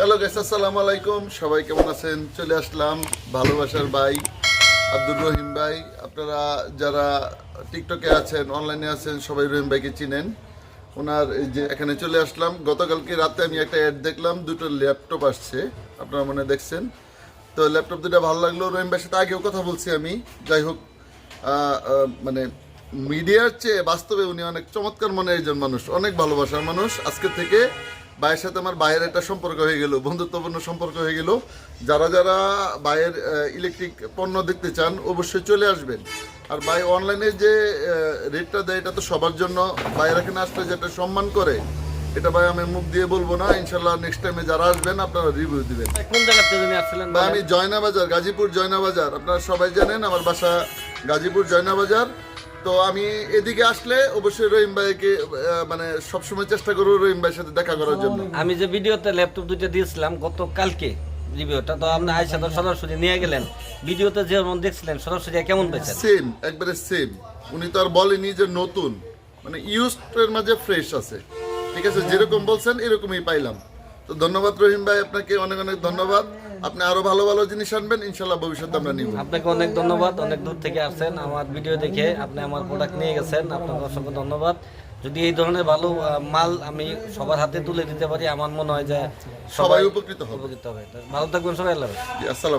Hello guess আসসালামু আলাইকুম সবাই কেমন আছেন? চলে আসলাম ভালোবাসার ভাই আব্দুর রহিম ভাই। আপনারা যারা টিকটকে আছেন অনলাইনে আছেন, সবাই রহিম ভাইকে চিনেন। ওনার এই যে এখানে চলে আসলাম। গতকালকে রাতে আমি একটা অ্যাড দেখলাম, দুটো ল্যাপটপ আসছে। আপনারা মনে দেখছেন? তো ল্যাপটপ দুটো ভালো লাগল। রহিম ভাইয়ের সাথে আগেও কথা বলছি আমি। যাই হোক মানে মিডিয়ার চেয়ে বাস্তবে উনি অনেক চমৎকার মনের একজন মানুষ, অনেক ভালোবাসার মানুষ। আজকে থেকে ভাইয়ের সাথে আমার ভাইয়ের একটা সম্পর্ক হয়ে গেল বন্ধুত্বপূর্ণ সম্পর্ক হয়ে গেল। যারা যারা ভাইয়ের ইলেকট্রিক পণ্য দেখতে চান অবশ্যই চলে আসবেন। আর ভাই অনলাইনে যে রেটটা দেয় এটা তো সবার জন্য। ভাইয়ের এখানে আসলে যেটা সম্মান করে এটা ভাই আমি মুখ দিয়ে বলব না। ইনশাল্লাহ নেক্সট টাইমে যারা আসবেন আপনারা রিভিউ দিবেন। কোন জায়গা থেকে তুমি আসছিলেন বা আমি জয়নাবাজার গাজীপুর জয়নাবাজার। আপনারা সবাই জানেন আমার বাসা গাজীপুর জয়নাবাজার। তো আমি এদিকে আসলে অবশ্যই রহিম ভাইকে মানে সবসময় চেষ্টা করব রহিম ভাইয়ের সাথে দেখা করার জন্য। আমি যে ভিডিওতে ল্যাপটপ দুটো দিয়েছিলাম গত কালকে রিভিউটা তো আপনি আয়সা তো সরাসরি নিয়ে গেলেন। ভিডিওতে যেমন দেখছিলেন সরাসরি কেমন পেয়েছেন? সেম একবারে সেম উনি তো আর বলেনি যে নতুন মানে ইউজড মাঝে ফ্রেশ আছে। ঠিক আছে যেরকম বলছেন এরকমই পাইলাম। তো ধন্যবাদ রহিম ভাই আপনাকে অনেক অনেক ধন্যবাদ। আপনি আরও ভালো ভালো জিনিস আনবেন ইনশাল্লাহ ভবিষ্যতে আমরা নিব। আপনাকে অনেক ধন্যবাদ অনেক দূর থেকে আসেন আমার ভিডিও দেখে আপনি আমার প্রোডাক্ট নিয়ে গেছেন আপনাকে অসংখ্য ধন্যবাদ। যদি এই ধরনের ভালো মাল আমি সবার হাতে তুলে দিতে পারি আমার মনে হয় যে সবাই উপকৃত হবে। উপকৃত হবে। ভালো থাকবেন সবাই আল্লাহ আসসালাম